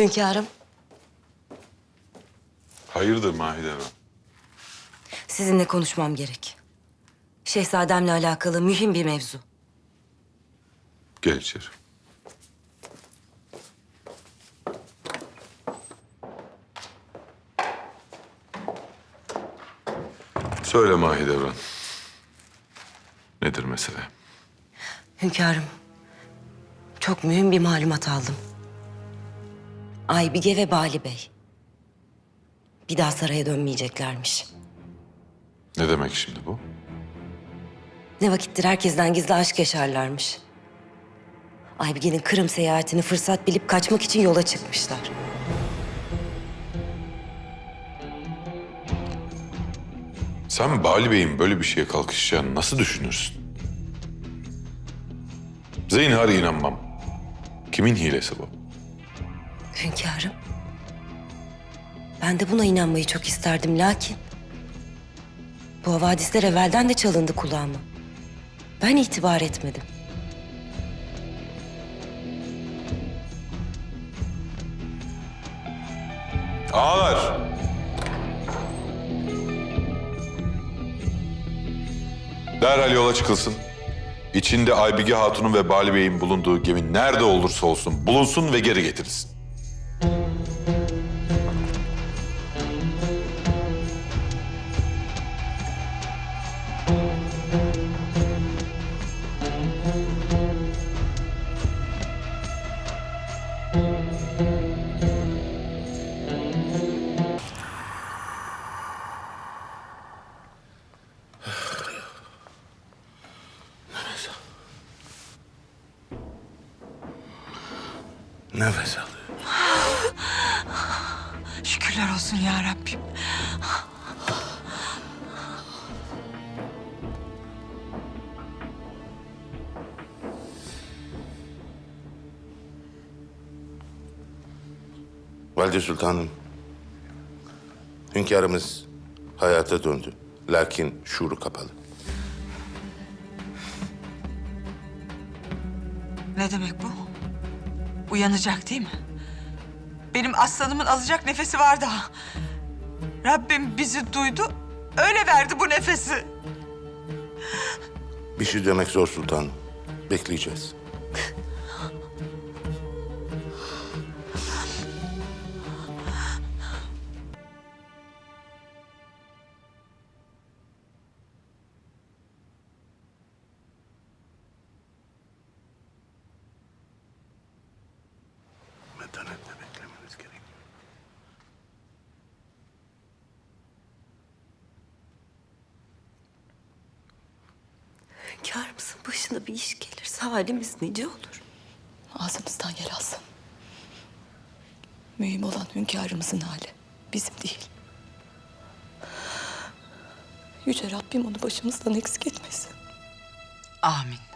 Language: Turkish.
Hünkârım, Hayırdır Mahidevran? sizinle konuşmam gerek. Şehzademle alakalı mühim bir mevzu. Gel içeri. Söyle Mahidevran. Nedir mesele? Hünkârım, çok mühim bir malumat aldım. Aybige ve Bali Bey. Bir daha saraya dönmeyeceklermiş. Ne demek şimdi bu? Ne vakittir herkesten gizli aşk yaşarlarmış. Aybige'nin Kırım seyahatini fırsat bilip kaçmak için yola çıkmışlar. Sen Bali Bey'in böyle bir şeye kalkışacağını nasıl düşünürsün? Zeynhar inanmam. Kimin hilesi bu? Hünkârım, ben de buna inanmayı çok isterdim lakin... ...bu havadisler evvelden de çalındı kulağıma. Ben itibar etmedim. Ağlar. Derhal yola çıkılsın. İçinde Aybige Hatun'un ve Bali Bey'in bulunduğu gemi nerede olursa olsun bulunsun ve geri getirilsin. Nefes al. Şükürler olsun ya Rabbim. Valide Sultanım. Hünkârımız hayata döndü. Lakin şuuru kapalı. Ne demek bu? Uyanacak değil mi? Benim aslanımın alacak nefesi var daha. Rabbim bizi duydu, öyle verdi bu nefesi. Bir şey demek zor sultanım. Bekleyeceğiz. Metanetle beklemeniz gerekiyor. Hünkârımızın başına bir iş gelirse halimiz nice olur. Ağzımızdan yer alsın. Mühim olan hünkârımızın hali. Bizim değil. Yüce Rabbim onu başımızdan eksik etmesin. Amin.